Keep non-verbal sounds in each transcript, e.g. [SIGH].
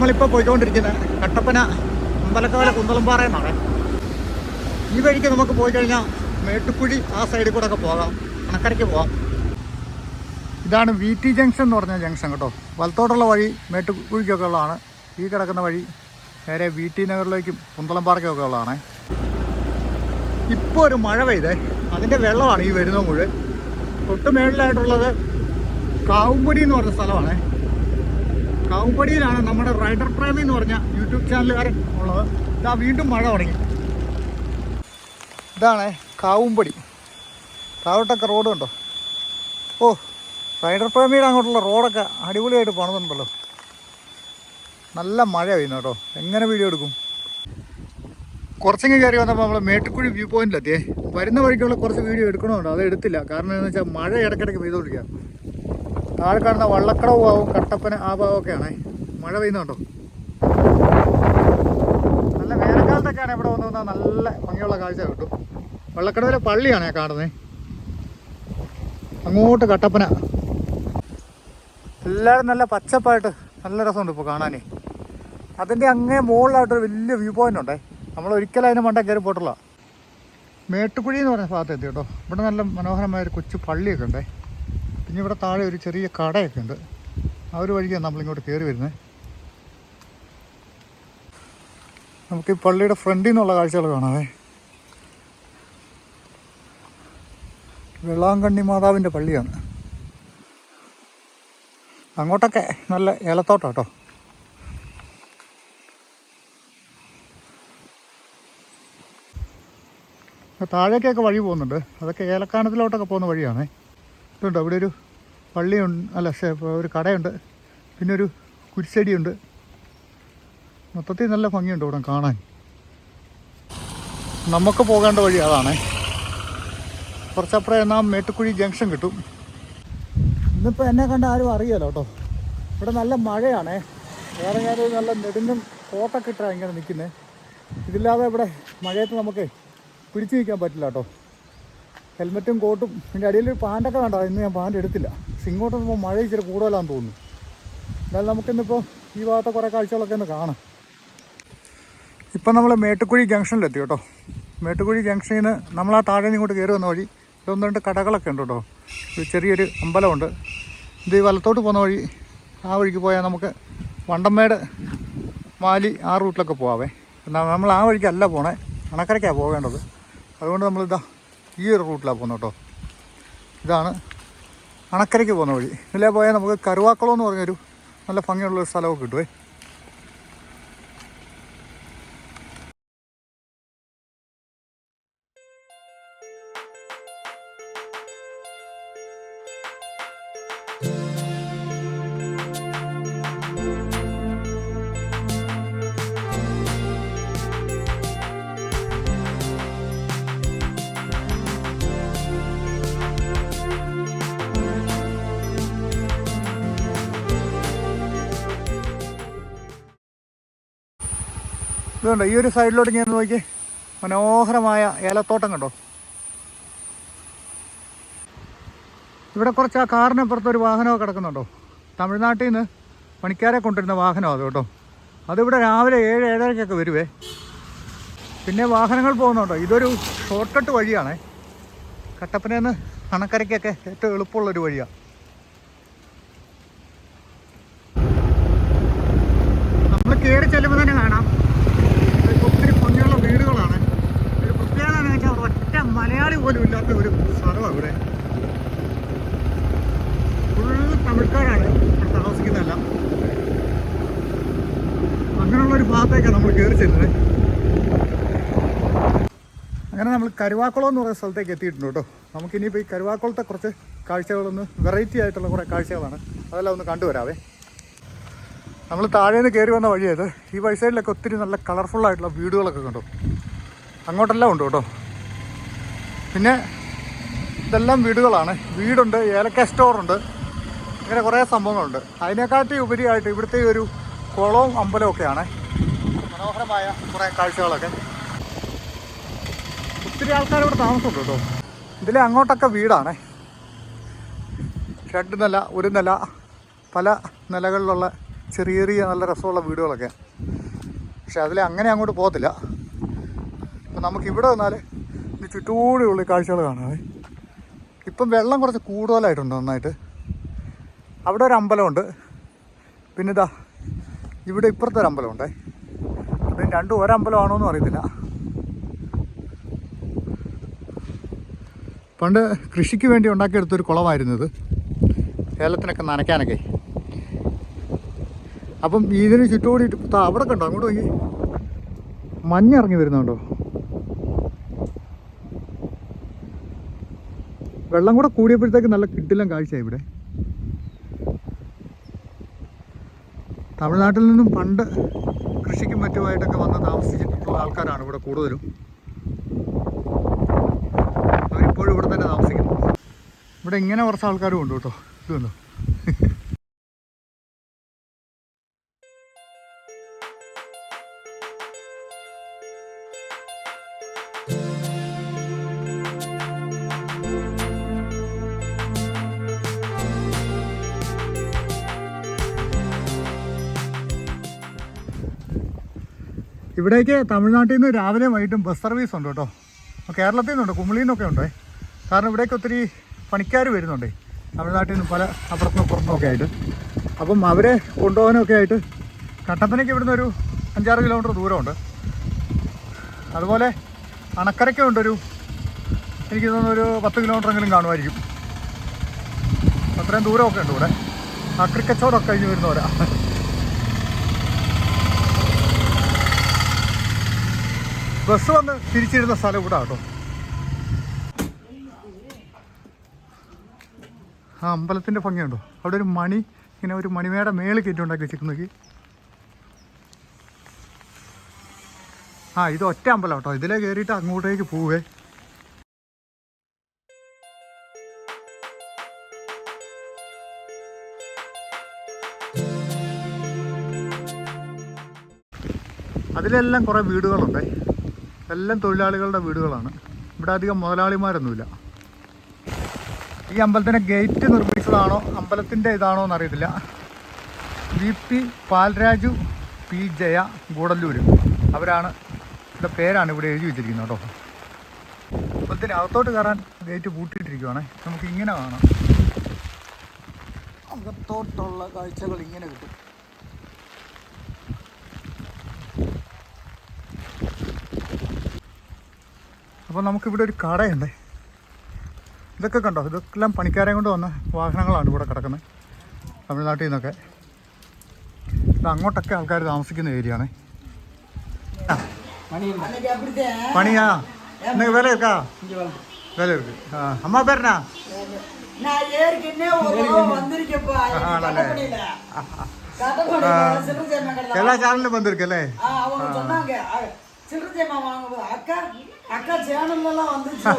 നമ്മളിപ്പോൾ പോയിക്കൊണ്ടിരിക്കുന്നത് കട്ടപ്പന അമ്പലക്കാല കുന്തളംപാറ എന്നാണ് ഈ വഴിക്ക് നമുക്ക് പോയി കഴിഞ്ഞാൽ മേട്ടുക്കുഴി ആ സൈഡിൽ കൂടെ ഒക്കെ പോകാം. കണക്കരയ്ക്ക് പോകാം ഇതാണ് വി ടി ജംഗ്ഷൻ എന്ന് പറഞ്ഞ ജംഗ്ഷൻ കേട്ടോ. വലത്തോട്ടുള്ള വഴി മേട്ടുക്കുഴിക്കൊക്കെ ഉള്ളതാണ്. ഈ കിടക്കുന്ന വഴി നേരെ വി ടി നഗറിലേക്കും കുന്തളംപാറയ്ക്കൊക്കെ ഉള്ളതാണ്. ഇപ്പോൾ ഒരു മഴ പെയ്തേ. അതിന്റെ വെള്ളമാണ് ഈ വരുന്ന മുഴുവൻ. തൊട്ട് മേളിലായിട്ടുള്ളത് കാവുംപടി എന്ന് പറഞ്ഞ സ്ഥലമാണ്. കാവുംപടിയിലാണ് നമ്മുടെ റൈഡർ പ്രേമി എന്ന് പറഞ്ഞ യൂട്യൂബ് ചാനലുകാരൻ ഉള്ളത്. ഇതാ വീണ്ടും മഴ തുടങ്ങി. ഇതാണ് കാവുംപടി കാവട്ടൊക്കെ റോഡ് കണ്ടോ ഓ റൈഡർ പ്രേമിയുടെ അങ്ങോട്ടുള്ള റോഡൊക്കെ അടിപൊളിയായിട്ട് പണിതുണ്ടല്ലോ. നല്ല മഴ പെയ്യുന്നു കേട്ടോ. എങ്ങനെ വീഡിയോ എടുക്കും? കുറച്ചെങ്കിൽ കയറി വന്നപ്പോൾ നമ്മൾ മേട്ടുക്കുഴി വ്യൂ പോയിന്റിലെത്തിയേ വരുന്ന വഴിക്കുള്ള കുറച്ച് വീഡിയോ എടുക്കണമുണ്ട് അത് എടുത്തില്ല. കാരണം എന്താണെന്ന് വെച്ചാൽ മഴ ഇടയ്ക്കിടയ്ക്ക് പെയ്തുകൊണ്ടിരിക്കുക താഴെ കാണുന്ന വള്ളക്കടവ് ഭാവവും കട്ടപ്പന ആ ഭാവമൊക്കെയാണേ മഴ പെയ്യുന്നുണ്ടോ നല്ല വേനൽക്കാലത്തൊക്കെയാണ് ഇവിടെ വന്നു വന്നാൽ നല്ല ഭംഗിയുള്ള കാഴ്ച കിട്ടും. വള്ളക്കടവിലെ പള്ളിയാണ് ഞാൻ കാണുന്നത് അങ്ങോട്ട് കട്ടപ്പന. എല്ലാവരും നല്ല പച്ചപ്പായിട്ട് നല്ല രസമുണ്ട് ഇപ്പോൾ കാണാനേ. അതിന്റെ അങ്ങേ മുകളിലായിട്ടൊരു വലിയ വ്യൂ പോയിന്റ് ഉണ്ടേ. നമ്മൾ ഒരിക്കലും അതിന് മണ്ട കയറി പോയിട്ടുള്ള മേട്ടുക്കുഴി എന്ന് പറഞ്ഞ ഭാഗത്ത് എത്തി കേട്ടോ. ഇവിടെ നല്ല മനോഹരമായ ഒരു കൊച്ചു പള്ളിയൊക്കെ ഉണ്ടേ. പിന്നെ ഇവിടെ താഴെ ഒരു ചെറിയ കടയൊക്കെ ഉണ്ട്. ആ ഒരു വഴിക്കാണ് നമ്മളിങ്ങോട്ട് കയറി വരുന്നത് നമുക്ക് ഈ പള്ളിയുടെ ഫ്രണ്ടിൽ നിന്നുള്ള കാഴ്ചകൾ കാണാവേ. വെള്ളാങ്കണ്ണി മാതാവിന്റെ പള്ളിയാണ്. അങ്ങോട്ടൊക്കെ നല്ല ഏലത്തോട്ടാട്ടോ. താഴേക്കൊക്കെ വഴി പോകുന്നുണ്ട്. അതൊക്കെ ഏലക്കാനത്തിലോട്ടൊക്കെ പോകുന്ന വഴിയാണേ. ഇതുണ്ട്. അവിടെ ഒരു പള്ളിയുണ്ട്. അല്ല ഒരു കടയുണ്ട്. പിന്നെ ഒരു കുരിശടിയുണ്ട്. മൊത്തത്തിൽ നല്ല ഭംഗിയുണ്ട് ഇവിടെ കാണാൻ. നമുക്ക് പോകേണ്ട വഴി അതാണേ. കുറച്ചപ്പുറം നാം മേട്ടുക്കുഴി ജംഗ്ഷൻ കിട്ടും. ഇന്നിപ്പോൾ എന്നെ കണ്ട ആരും അറിയാലോ കേട്ടോ. ഇവിടെ നല്ല മഴയാണേ. വേറെ ഞാൻ നല്ല നെടുങ്ങും കോട്ടൊക്കെ ഇട്ടാണ് ഇങ്ങനെ നിൽക്കുന്നത് ഇതില്ലാതെ ഇവിടെ മഴയത്ത് നമുക്ക് പിടിച്ചു നിൽക്കാൻ പറ്റില്ല കേട്ടോ. ഹെൽമെറ്റും കോട്ടും. ഇതിന്റെ അടിയിൽ ഒരു പാന്റൊക്കെ വേണ്ട. ഇന്ന് ഞാൻ പാന്റ് എടുത്തില്ല. ഇങ്ങോട്ട് വന്നപ്പോൾ മഴ ഇച്ചിരി കൂടുതലാണെന്ന് തോന്നുന്നു. എന്നാലും നമുക്കിന്നിപ്പോൾ ഈ ഭാഗത്തെ കുറേ കാഴ്ചകളൊക്കെ ഒന്ന് കാണാം. ഇപ്പം നമ്മൾ മേട്ടുക്കുഴി ജംഗ്ഷനിലെത്തി കേട്ടോ. മേട്ടുക്കുഴി ജംഗ്ഷനിൽ നിന്ന് നമ്മൾ ആ താഴെ ഇങ്ങോട്ട് കയറി വന്ന വഴി ഇതൊന്ന് രണ്ട് കടകളൊക്കെ ഉണ്ട് കേട്ടോ. ഒരു ചെറിയൊരു അമ്പലമുണ്ട്. ഇത് ഈ വലത്തോട്ട് പോകുന്ന വഴി ആ വഴിക്ക് പോയാൽ നമുക്ക് വണ്ടമ്മേട് മാലി ആ റൂട്ടിലൊക്കെ പോവാവേ. എന്നാൽ നമ്മൾ ആ വഴിക്കല്ല പോണേ. അണക്കരയ്ക്കാണ് പോകേണ്ടത് അതുകൊണ്ട് നമ്മളിതാ ഈ ഒരു റൂട്ടിലാണ് പോകുന്നത് കേട്ടോ. ഇതാണ് അണക്കരയ്ക്ക് പോകുന്ന വഴി. ഇതിലേ പോയാൽ നമുക്ക് കരുവാക്കുളം എന്ന് പറഞ്ഞൊരു നല്ല ഭംഗിയുള്ളൊരു സ്ഥലമൊക്കെ കിട്ടുവേ. ഇതുണ്ട്? ഈ ഒരു സൈഡിലോട്ട് ഞാൻ നോക്കി. മനോഹരമായ ഏലത്തോട്ടം കണ്ടോ? ഇവിടെ കുറച്ച് ആ കാറിനപ്പുറത്ത് ഒരു വാഹനമൊക്കെ കിടക്കുന്നുണ്ടോ? തമിഴ്നാട്ടിൽ നിന്ന് പണിക്കാരെ കൊണ്ടുവരുന്ന വാഹനം അത് കേട്ടോ. അതിവിടെ രാവിലെ ഏഴ് ഏഴരയ്ക്കൊക്കെ വരുവേ. പിന്നെ വാഹനങ്ങൾ പോകുന്നുണ്ടോ? ഇതൊരു ഷോർട്ട് കട്ട് വഴിയാണേ. കട്ടപ്പനയിൽ നിന്ന് അണക്കരയ്ക്കൊക്കെ ഏറ്റവും എളുപ്പമുള്ളൊരു വഴിയാണ് നമ്മൾ കയറി ചെല്ലുമ്പോൾ തന്നെ കാണാം ഇതൊക്കെ ഒത്തിരി ഭംഗിയുള്ള വീടുകളാണ് ഒരു പ്രത്യേകത എന്ന് വെച്ചാൽ ഒറ്റ മലയാളി പോലും ഇല്ലാത്ത ഒരു സ്ഥലമാണ് ഇവിടെ ഫുള്ള് തമിഴ്ക്കാരാണ് ഇവിടെ താമസിക്കുന്നതെല്ലാം. അങ്ങനെയുള്ള ഒരു ഭാഗത്തേക്കാണ് നമ്മൾ കയറി ചെല്ലുന്നത്. അങ്ങനെ നമ്മൾ കരുവാക്കുളം എന്ന് പറയുന്ന സ്ഥലത്തേക്ക് എത്തിയിട്ടുണ്ട് കേട്ടോ. നമുക്കിനിയിപ്പോൾ ഈ കരുവാക്കുളത്തെ കുറച്ച് കാഴ്ചകളൊന്ന് വെറൈറ്റി ആയിട്ടുള്ള കുറേ കാഴ്ചകളാണ്. അതെല്ലാം ഒന്ന് കണ്ടുവരാവേ. നമ്മൾ താഴേന്ന് കയറി വന്ന വഴിയത് ഈ വഴി സൈഡിലൊക്കെ ഒത്തിരി നല്ല കളർഫുൾ ആയിട്ടുള്ള വീടുകളൊക്കെ കണ്ടു. അങ്ങോട്ടെല്ലാം ഉണ്ട് കേട്ടോ. പിന്നെ ഇതെല്ലാം വീടുകളാണ്. വീടുണ്ട് ഏലക്ക സ്റ്റോറുണ്ട്. ഇങ്ങനെ കുറേ സംഭവങ്ങളുണ്ട്. അതിനെക്കാട്ടി ഉപരിയായിട്ട് ഇവിടുത്തെ ഒരു കുളവും അമ്പലവും ഒക്കെയാണ്. മനോഹരമായ കുറേ കാഴ്ചകളൊക്കെ. ഒത്തിരി ആൾക്കാർ ഇവിടെ താമസമുണ്ട് കേട്ടോ. ഇതിലെ അങ്ങോട്ടൊക്കെ വീടാണ്. രണ്ട് നില ഒരു നില പല നിലകളിലുള്ള ചെറിയ ചെറിയ നല്ല രസമുള്ള വീടുകളൊക്കെ. പക്ഷെ അതിൽ അങ്ങനെ അങ്ങോട്ട് പോകത്തില്ല. അപ്പം നമുക്കിവിടെ വന്നാൽ ചുറ്റോടെയുള്ള കാഴ്ചകൾ കാണാമേ ഇപ്പം വെള്ളം കുറച്ച് കൂടുതലായിട്ടുണ്ട് നന്നായിട്ട്. അവിടെ ഒരു അമ്പലമുണ്ട്. പിന്നെ ഇതാ ഇവിടെ ഇപ്പുറത്തെ ഒരു അമ്പലമുണ്ടേ. അത് രണ്ടും ഒരമ്പലമാണോ എന്ന് അറിയത്തില്ല. പണ്ട് കൃഷിക്ക് വേണ്ടി ഉണ്ടാക്കിയെടുത്തൊരു കുളമായിരുന്നു ഇത്. ഏലത്തിനൊക്കെ നനയ്ക്കാനൊക്കെ. അപ്പം ഇതിന് ചുറ്റോടി അവിടെ കണ്ടോ അങ്ങോട്ട് നോക്കി മഞ്ഞിറങ്ങി വരുന്നുണ്ടോ? വെള്ളം കൂടെ കൂടിയപ്പോഴത്തേക്ക് നല്ല കിട്ടില്ല കാഴ്ചയായി ഇവിടെ. തമിഴ്നാട്ടിൽ നിന്നും പണ്ട് കൃഷിക്കും മറ്റുമായിട്ടൊക്കെ വന്ന് താമസിച്ചിട്ടുള്ള ആൾക്കാരാണ് ഇവിടെ കൂടുതലും. അവരിപ്പോഴും ഇവിടെ തന്നെ താമസിക്കുന്നു. ഇവിടെ ഇങ്ങനെ കുറച്ച് ആൾക്കാരും ഉണ്ട് കേട്ടോ. ഇതുണ്ടോ ഇവിടേക്ക് തമിഴ്നാട്ടിൽ നിന്ന് രാവിലെ വൈകിട്ടും ബസ് സർവീസ് ഉണ്ട് കേട്ടോ. കേരളത്തിൽ നിന്നുണ്ട് കുമിളിയിൽ നിന്നൊക്കെ ഉണ്ടേ. കാരണം ഇവിടേക്ക് ഒത്തിരി പണിക്കാർ വരുന്നുണ്ടേ. തമിഴ്നാട്ടിൽ നിന്ന് പല അപ്പുറത്തുനിന്നും പുറത്തുനിന്നും ഒക്കെ ആയിട്ട്. അപ്പം അവരെ കൊണ്ടുപോകാനൊക്കെ ആയിട്ട് കട്ടപ്പനയ്ക്ക് ഇവിടുന്ന് ഒരു അഞ്ചാറ് കിലോമീറ്റർ ദൂരമുണ്ട്. അതുപോലെ അണക്കരയ്ക്ക് ഉണ്ടൊരു എനിക്ക് തോന്നുന്നു ഒരു പത്ത് കിലോമീറ്റർ എങ്കിലും കാണുമായിരിക്കും. അത്രയും ദൂരമൊക്കെ ഉണ്ട് ഇവിടെ. ആ ക്രിക്കച്ചോടൊക്കെ കഴിഞ്ഞ് വരുന്നവരാ. ബസ് വന്ന് തിരിച്ചിരുന്ന സ്ഥലം ഇവിടെ കേട്ടോ ആ അമ്പലത്തിന്റെ ഭംഗിയുണ്ടോ? അവിടെ ഒരു മണി ഇങ്ങനെ ഒരു മണിമേടെ മേളിൽ കയറ്റുണ്ടാക്കി വെച്ചിരിക്കുന്നത് ആ ഇത് ഒറ്റ അമ്പലം കേട്ടോ ഇതിലേ കയറിയിട്ട് അങ്ങോട്ടേക്ക് പോവേ. അതിലെല്ലാം കുറേ വീടുകളുണ്ട്. എല്ലാം തൊഴിലാളികളുടെ വീടുകളാണ്. ഇവിടെ അധികം മുതലാളിമാരൊന്നുമില്ല. ഈ അമ്പലത്തിന്റെ ഗേറ്റ് നിർമ്മിച്ചതാണോ അമ്പലത്തിന്റെ ഇതാണോ എന്നറിയത്തില്ല. V P Palraju P Jaya Gudalur അവരാണ് ഇവിടെ പേരാണ് ഇവിടെ എഴുതി വെച്ചിരിക്കുന്നത് കേട്ടോ. അമ്പലത്തിന് അകത്തോട്ട് കയറാൻ ഗേറ്റ് പൂട്ടിയിട്ടിരിക്കുവാണേ. നമുക്ക് ഇങ്ങനെ കാണാം. അകത്തോട്ടുള്ള കാഴ്ചകൾ ഇങ്ങനെ കിട്ടും. അപ്പോൾ നമുക്കിവിടെ ഒരു കടയുണ്ട്. ഇതൊക്കെ കണ്ടോ? ഇതെല്ലാം പണിക്കാരെ കൊണ്ട് വന്ന വാഹനങ്ങളാണ് ഇവിടെ കിടക്കുന്നത്. തമിഴ്നാട്ടിൽ നിന്നൊക്കെ. ഇത് അങ്ങോട്ടൊക്കെ ആൾക്കാർ താമസിക്കുന്ന ഏരിയ ആണ്. പണിയാ? എന്നാ വില ഇരിക്കാ വില ഇരിക്കും ആ. അമ്മ പേരനാ ആണല്ലേ? എല്ലാ ചാനലിലും വന്നിരിക്കല്ലേ? அக்கா வந்துச்சு.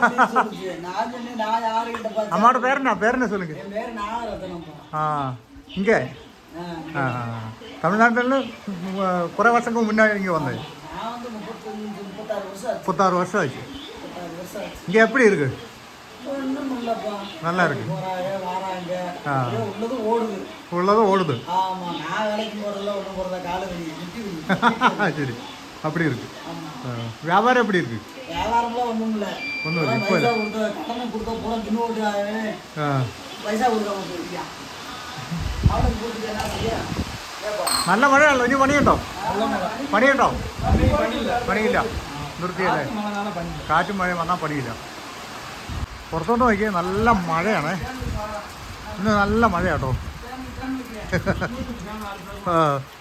நான் சொன்னேன், நான் பார்த்தேன்? அம்மாவோட பேர் என்ன பேர் என்ன சொல்லுங்க என் பேரு நாகரத்னம்ப்பா. ஆ இங்கே தமிழ்நாட்டில் குறை வருஷங்களுக்கு முன்னாடி இங்கே வந்தது நான் வந்து முப்பத்தஞ்சு, முப்பத்தாறு வருஷம் ஆச்சு. முப்பத்தாறு வருஷம் ஆச்சு முப்பத்தாறு வருஷம் ஆச்சு. இங்கே எப்படி இருக்கு இல்லப்பா. நல்லா இருக்கு வாராங்க. உள்ளது ஓடுது. உள்ளதும் ஓடுது நான் வேலைக்கு காலு. [LAUGHS] சரி அப்படி இருக்கு வியாபாரம் எப்படி இருக்கு வியாபாரம்லாம் ஒண்ணும் இல்ல ஒண்ணும் இல்ல, இப்ப இப்ப இல்ல. பைசா கொடுத்த கடனை கொடுத்த போல தின்னு ஆ பைசா கொடுக்காம போயிருக்கியா அவனுக்கு கொடுத்துட்டு என்ன செய்ய கேட்பான். നല്ല മഴയാണല്ലോ ഇനി പണിയുണ്ടോ நல்ல மழை. പണിയുണ്ടോ பனி பனியில்ல. പണിയില്ല നിർത്തിയല്ലേ காத்து மழைனால பனி. കാറ്റും മഴയും വന്നാൽ പണിയില്ല പുറത്തോട്ട് നോക്കിയാൽ നല്ല മഴയാണ് ഇന്ന് നല്ല മഴയാട്ടോ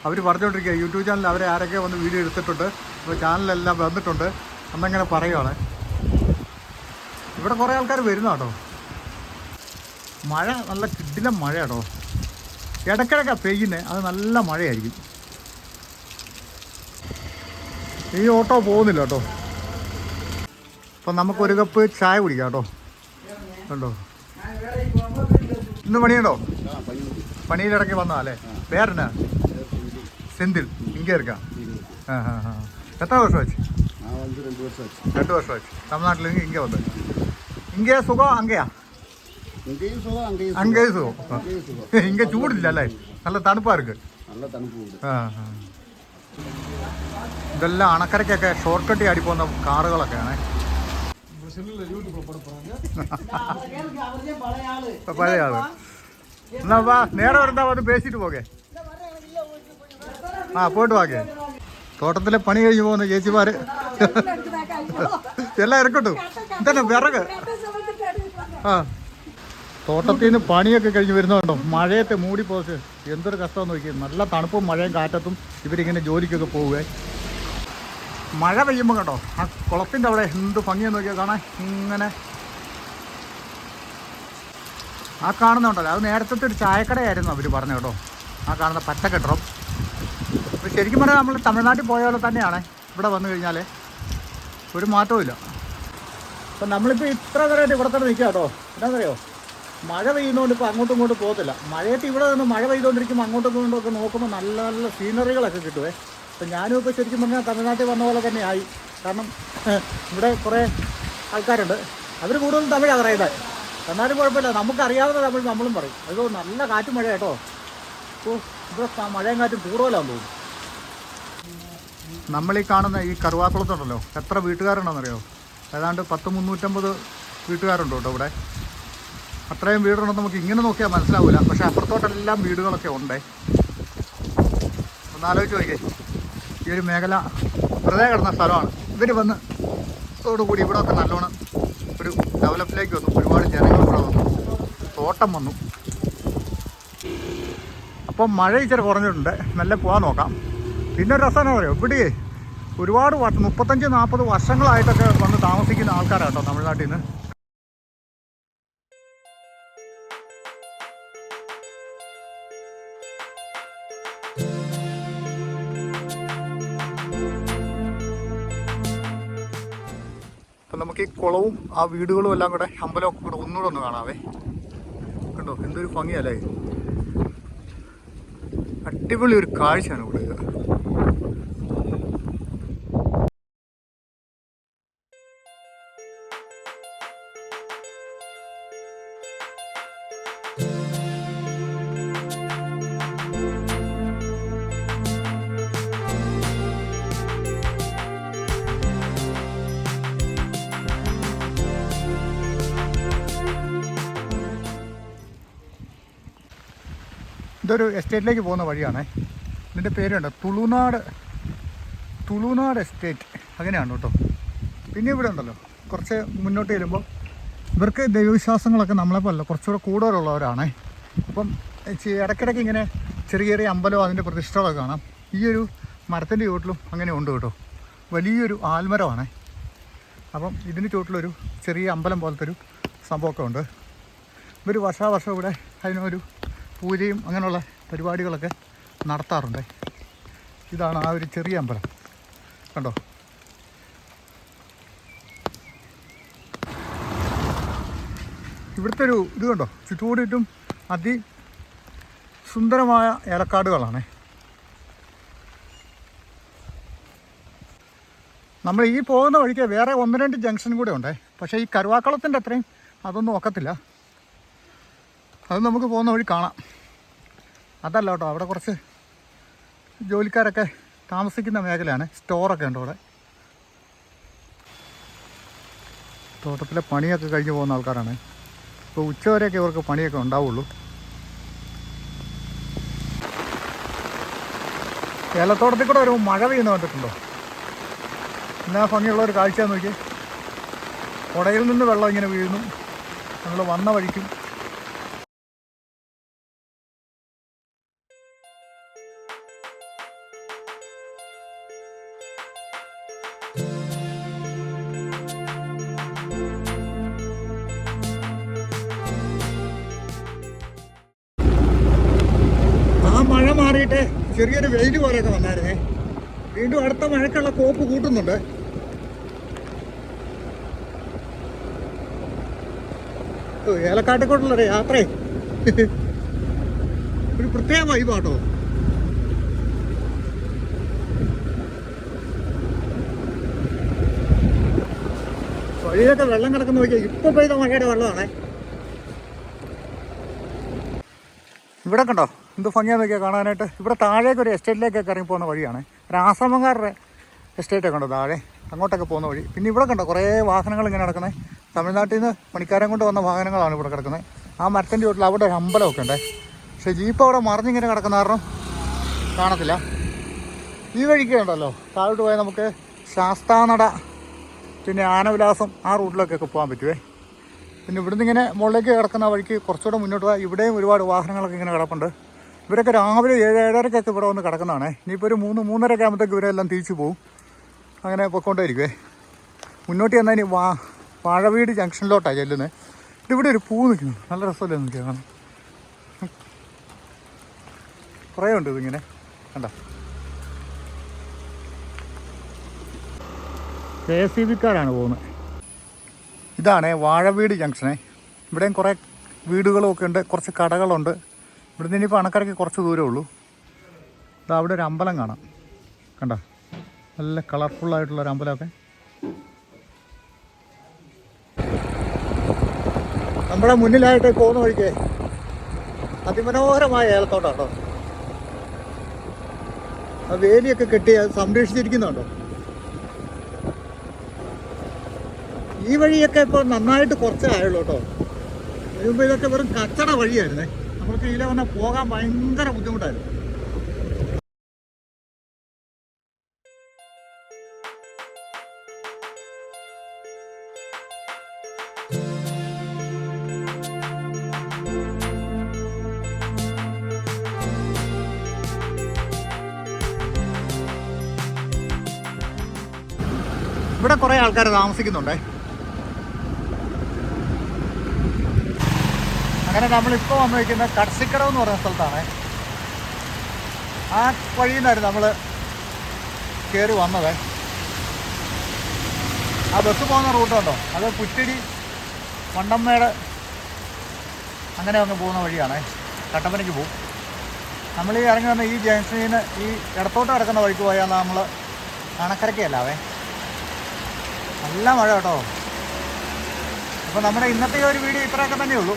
അവർ പറഞ്ഞുകൊണ്ടിരിക്കുക യൂട്യൂബ് ചാനൽ അവരെ ആരൊക്കെ വന്ന് വീഡിയോ എടുത്തിട്ടുണ്ട് അപ്പോൾ ചാനലെല്ലാം വന്നിട്ടുണ്ട് എന്നങ്ങനെ പറയുവാണ്. ഇവിടെ കുറേ ആൾക്കാർ വരുന്ന കേട്ടോ മഴ നല്ല കിടിലം മഴ കേട്ടോ ഇടയ്ക്കിടയ്ക്ക് പെയ്യുന്നത് അത് നല്ല മഴയായിരിക്കും. ഈ ഓട്ടോ പോകുന്നില്ല കേട്ടോ അപ്പം നമുക്കൊരു കപ്പ് ചായ കുടിക്കാം കേട്ടോ ഉണ്ടോ ഇന്ന് പണിയുണ്ടോ? പണിയിലിറങ്ങി വന്നാ അല്ലേ പേരന സെന്തിൽ. ഇങ്ങനെ ഇരിക്കാം ആ ഹാ ഹാ എത്ര വർഷം ആச்சு ரெண்டு வருஷம் ஆச்சு தமிழ்நாட்டிலேருந்து இங்கே வந்தேன் இங்கே சுகம் அங்கேயா அங்கேயும் ചൂടില്ല അല്ലേ? നല്ല இல்லைல்ல நல்ல തണുപ്പാ இருக்கு ഇതെല്ലാം അണക്കരയ്ക്കൊക്കെ ഷോർട്ട് കട്ടി ചാടി പോകുന്ന കാറുകളൊക്കെയാണ്. പഴയ ആൾ. ആ പോയിട്ട് വാക്കെ തോട്ടത്തിലെ പണി കഴിഞ്ഞു പോകുന്ന ചേച്ചിമാര്. എല്ലാം ഇറക്കട്ടു. ഇതന്നെ വിറക്. ആ. തോട്ടത്തിൽ നിന്ന് പണിയൊക്കെ കഴിഞ്ഞ് വരുന്നുണ്ടോ മഴയത്തെ മൂടി പോസ്. എന്തൊരു കഷ്ടം നോക്കി നല്ല തണുപ്പും മഴയും കാറ്റത്തും ഇവരിങ്ങനെ ജോലിക്കൊക്കെ പോവുക മഴ പെയ്യുമ്പോൾ കേട്ടോ ആ കുളത്തിന്റെ അവിടെ എന്ത് ഭംഗിയെന്ന് നോക്കിയാൽ കാണാൻ. ഇങ്ങനെ ആ കാണുന്നുണ്ടല്ലോ. അത് നേരത്തെ ഒരു ചായക്കടയായിരുന്നു അവർ പറഞ്ഞു കേട്ടോ. ആ കാണുന്ന പച്ചക്കെട്ടറം ശരിക്കും പറഞ്ഞാൽ നമ്മൾ തമിഴ്നാട്ടിൽ പോയ പോലെ തന്നെയാണ് ഇവിടെ വന്നു കഴിഞ്ഞാൽ ഒരു മാറ്റവും ഇല്ല അപ്പം നമ്മളിപ്പോൾ ഇത്ര നേരമായിട്ട് ഇവിടെ തന്നെ നിൽക്കുക കേട്ടോ. എന്താണെന്നറിയോ മഴ പെയ്യുന്നതുകൊണ്ട് ഇപ്പോൾ അങ്ങോട്ടും ഇങ്ങോട്ടും പോകത്തില്ല. മഴയത്ത് ഇവിടെ നിന്ന് മഴ പെയ്തുകൊണ്ടിരിക്കുമ്പോൾ അങ്ങോട്ടും ഇങ്ങോട്ടും ഒക്കെ നോക്കുമ്പോൾ നല്ല നല്ല സീനറികളൊക്കെ കിട്ടുവേ. അപ്പം ഞാനും ഇപ്പോൾ ശരിക്കും പറഞ്ഞാൽ തമിഴ്നാട്ടിൽ വന്ന പോലെ തന്നെ ആയി കാരണം ഇവിടെ കുറേ ആൾക്കാരുണ്ട്. അവർ കൂടുതലും തമിഴാണ് പറയുന്നത് എന്നാലും കുഴപ്പമില്ല. നമുക്കറിയാവുന്ന തമിഴ് നമ്മളും പറയും. അതോ നല്ല കാറ്റും മഴ കേട്ടോ. ഓ ഇവിടെ മഴയും കാറ്റും കൂടുതലാന്ന് തോന്നുന്നു. നമ്മളീ കാണുന്ന ഈ കറുവാക്കുളത്തുണ്ടല്ലോ. എത്ര വീട്ടുകാരുണ്ടെന്നറിയോ? ഏതാണ്ട് പത്ത് മുന്നൂറ്റമ്പത് വീട്ടുകാരുണ്ട് കേട്ടോ ഇവിടെ. അത്രയും വീടുണ്ടെന്ന് നമുക്ക് ഇങ്ങനെ നോക്കിയാൽ മനസ്സിലാവില്ല പക്ഷെ അപ്പുറത്തോട്ടെല്ലാം വീടുകളൊക്കെ ഉണ്ടേ. ഒന്നാലോചിച്ച് നോക്കിയേ. ഈ ഒരു മേഖല വെറുതെ കിടന്ന സ്ഥലമാണ്. ഇവർ വന്ന് കൂടി ഇവിടെ ഒക്കെ നല്ലോണം ഡെവലപ്പിലേക്ക് വന്നു. ഒരുപാട് ജനങ്ങൾ ഇവിടെ വന്നു. തോട്ടം വന്നു. അപ്പം മഴ ഇച്ചിരി കുറഞ്ഞിട്ടുണ്ട്. നല്ല പോകാൻ നോക്കാം. പിന്നെ ഒരു രസമാണ് പറയുമോ ഇവിടെ ഒരുപാട് മുപ്പത്തഞ്ച് നാൽപ്പത് വർഷങ്ങളായിട്ടൊക്കെ വന്ന് താമസിക്കുന്ന ആൾക്കാരാട്ടോ തമിഴ്നാട്ടിൽ നിന്ന്. നമുക്ക് ഈ കുളവും ആ വീടുകളും എല്ലാം കൂടെ അമ്പലമൊക്കെ കൂടെ ഒന്നുകൂടെ ഒന്ന് കാണാവേ. കണ്ടോ? എന്തൊരു ഭംഗിയല്ലേ അടിപൊളി ഒരു കാഴ്ചയാണ് ഇവിടെ. ഇതൊരു എസ്റ്റേറ്റിലേക്ക് പോകുന്ന വഴിയാണേ. ഇതിന്റെ പേരുണ്ട്. തുളുനാട് തുളുനാട് എസ്റ്റേറ്റ്. അങ്ങനെയാണ് കേട്ടോ. പിന്നെ ഇവിടെ ഉണ്ടല്ലോ. കുറച്ച് മുന്നോട്ട് ചെല്ലുമ്പോൾ ഇവർക്ക് ദൈവവിശ്വാസങ്ങളൊക്കെ നമ്മളെപ്പോലല്ല കുറച്ചുകൂടെ കൂടുതലുള്ളവരാണേ. അപ്പം ഇടയ്ക്കിടയ്ക്ക് ഇങ്ങനെ ചെറിയ ചെറിയ അമ്പലവും അതിന്റെ പ്രതിഷ്ഠകളൊക്കെ കാണാം. ഈ ഒരു മരത്തിന്റെ ചുവട്ടിലും അങ്ങനെ ഉണ്ട് കേട്ടോ. വലിയൊരു ആൽമരമാണ്. അപ്പം ഇതിന് ചുവട്ടിലൊരു ചെറിയ അമ്പലം പോലത്തെ ഒരു സംഭവമൊക്കെ ഉണ്ട്. ഇവർ വർഷാവർഷം ഇവിടെ അതിനൊരു പൂജയും അങ്ങനെയുള്ള പരിപാടികളൊക്കെ നടത്താറുണ്ട്. ഇതാണ് ആ ഒരു ചെറിയ അമ്പലം. കണ്ടോ? ഇവിടുത്തെ ഒരു ഇത് കണ്ടോ? ചുറ്റുകൂടിയിട്ടും അതി സുന്ദരമായ ഏലക്കാടുകളാണ്. നമ്മൾ ഈ പോകുന്ന വഴിക്ക് വേറെ ഒന്ന് രണ്ട് ജംഗ്ഷൻ കൂടെ ഉണ്ട്. പക്ഷേ ഈ കരുവാക്കളത്തിന്റെ അത്രയും അതൊന്നും ഒക്കത്തില്ല. അത് നമുക്ക് പോകുന്ന വഴി കാണാം. അതല്ല കേട്ടോ അവിടെ കുറച്ച് ജോലിക്കാരൊക്കെ താമസിക്കുന്ന മേഖലയാണ്. സ്റ്റോറൊക്കെ ഉണ്ട് അവിടെ. തോട്ടത്തിലെ പണിയൊക്കെ കഴിഞ്ഞ് പോകുന്ന ആൾക്കാരാണ്. ഇപ്പോൾ ഉച്ചവരെയൊക്കെ ഇവർക്ക് പണിയൊക്കെ ഉണ്ടാവുള്ളൂ. ഏലത്തോട്ടത്തിൽ കൂടെ ഒരു മഴ പെയ്യുന്ന കണ്ടിട്ടുണ്ടോ? എന്നാ ഭംഗിയുള്ള ഒരു കാഴ്ച നോക്കി കുടയിൽ നിന്ന് വെള്ളം ഇങ്ങനെ വീഴുന്നു. നമ്മൾ വന്ന വഴിക്കും ചെറിയൊരു വെയിൽ പോലെയൊക്കെ വന്നായിരുന്നേ. വീണ്ടും അടുത്ത മഴക്കുള്ള കോപ്പ് കൂട്ടുന്നുണ്ട്. ഏലക്കാട്ടിക്കോട്ടുള്ള യാത്രേ ഒരു പ്രത്യേക വൈബാട്ടോ വഴിയിലൊക്കെ വെള്ളം കിടക്കുന്ന നോക്കിയാൽ ഇപ്പൊ പെയ്ത മഴയുടെ വെള്ളമാണേ. ഇവിടെ കണ്ടോ? എന്ത് ഭംഗിയാന്ന് കാണാനായിട്ട്. ഇവിടെ താഴേക്ക് ഒരു എസ്റ്റേറ്റിലേക്കൊക്കെ ഇറങ്ങി പോകുന്ന വഴിയാണ് ആശ്രമക്കാരുടെ എസ്റ്റേറ്റൊക്കെ ഉണ്ട് താഴെ. അങ്ങോട്ടൊക്കെ പോകുന്ന വഴി. പിന്നെ ഇവിടെ കണ്ടോ കുറേ വാഹനങ്ങൾ ഇങ്ങനെ കിടക്കുന്നത് തമിഴ്നാട്ടിൽ നിന്ന് പണിക്കാരൻ കൊണ്ട് വന്ന വാഹനങ്ങളാണ് ഇവിടെ കിടക്കുന്നത് ആ മരത്തിന്റെ വീട്ടിൽ അവിടെ ഒരു അമ്പലമൊക്കെ ഉണ്ട്. പക്ഷേ ജീപ്പ് അവിടെ മറിഞ്ഞിങ്ങനെ കിടക്കുന്ന കാരണം കാണത്തില്ല. ഈ വഴിക്ക് ഉണ്ടല്ലോ താഴോട്ട് പോയാൽ നമുക്ക് ശാസ്താനട പിന്നെ ആനവിലാസം ആ റൂട്ടിലൊക്കെ പോകാൻ പറ്റുമേ പിന്നെ ഇവിടുന്ന് ഇങ്ങനെ മുകളിലേക്ക് കിടക്കുന്ന വഴിക്ക് കുറച്ചുകൂടെ മുന്നോട്ട് പോയാൽ ഇവിടെയും ഒരുപാട് വാഹനങ്ങളൊക്കെ ഇങ്ങനെ കിടപ്പുണ്ട്. ഇവരൊക്കെ രാവിലെ ഏഴ് ഏഴരക്കൊക്കെ ഇവിടെ വന്ന് കിടക്കുന്നതാണ്. ഇനിയിപ്പോൾ ഒരു മൂന്ന് മൂന്നരയൊക്കെ ആകുമ്പോഴത്തേക്ക് ഇവരെല്ലാം തിരിച്ചു പോകും അങ്ങനെ പൊയ്ക്കൊണ്ടേയിരിക്കുവേ മുന്നോട്ട് ചെന്നാൽ ഇനി വാ വാഴവീട് ജംഗ്ഷനിലോട്ടാണ് ചെല്ലുന്നത് ഇതിവിടെ ഒരു പൂ നിൽക്കുന്നു. നല്ല രസമല്ലേ നിൽക്കുകയാണ് കുറേ ഉണ്ട് ഇതിങ്ങനെ. കണ്ട? കെ എസ് സി ബിക്കാരാണ് പോകുന്നത്. ഇതാണ് വാഴവീട് ജംഗ്ഷനെ. ഇവിടെയും കുറേ വീടുകളൊക്കെ ഉണ്ട്. കുറച്ച് കടകളുണ്ട്. ഇവിടുന്ന് ഇനിയിപ്പോൾ അണക്കരയ്ക്ക് കുറച്ച് ദൂരമേ ഉള്ളൂ. ഇതാ അവിടെ ഒരു അമ്പലം കാണാം. കണ്ട? നല്ല കളർഫുള്ളായിട്ടുള്ള ഒരു അമ്പലമൊക്കെ. നമ്മുടെ മുന്നിലായിട്ട് പോകുന്ന വഴിക്ക് അതിമനോഹരമായ ഏലത്തോട്ടാട്ടോ. ആ വേലിയൊക്കെ കെട്ടി അത് സംരക്ഷിച്ചിരിക്കുന്നുണ്ടോ? ഈ വഴിയൊക്കെ ഇപ്പോൾ നന്നായിട്ട് കുറച്ചേ ആയുള്ളൂ കേട്ടോ. മുമ്പ് ഇതൊക്കെ വെറും കച്ചട വഴിയായിരുന്നേ. നമ്മൾക്ക് ഇതിലെ വന്നാൽ പോകാൻ ഭയങ്കര ബുദ്ധിമുട്ടായിരുന്നു. ഇവിടെ കുറേ ആൾക്കാർ താമസിക്കുന്നുണ്ടേ. അങ്ങനെ നമ്മളിപ്പോൾ വന്നു വയ്ക്കുന്ന കടസിക്കടവ് എന്ന് പറയുന്ന സ്ഥലത്താണ്. ആ വഴിയിൽ നിന്നായിരുന്നു നമ്മൾ കയറി വന്നത്. ആ ബസ് പോകുന്ന റൂട്ടുണ്ടോ അത് പുറ്റടി വണ്ടമ്മേട് അങ്ങനെ അങ്ങ് പോകുന്ന വഴിയാണ്. കട്ടപ്പനയ്ക്ക് പോകും. നമ്മൾ ഈ ഇറങ്ങി വന്ന ഈ ജംഗ്ഷനിൽ ഈ ഇടത്തോട്ട് കിടക്കുന്ന വഴിക്ക് പോയാൽ നമ്മൾ അണക്കരക്കല്ലാവേ നല്ല മഴ കേട്ടോ. അപ്പോൾ നമ്മുടെ ഇന്നത്തെ ഒരു വീഡിയോ ഇത്രയൊക്കെ തന്നെ ഉള്ളൂ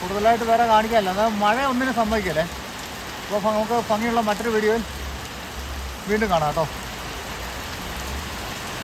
കൂടുതലായിട്ട് വേറെ കാണിക്കാമല്ലോ അതായത് മഴ ഒന്നിനും സംഭവിക്കല്ലേ അപ്പോൾ നമുക്ക് ഭംഗിയുള്ള മറ്റൊരു വീഡിയോയിൽ വീണ്ടും കാണാം കേട്ടോ.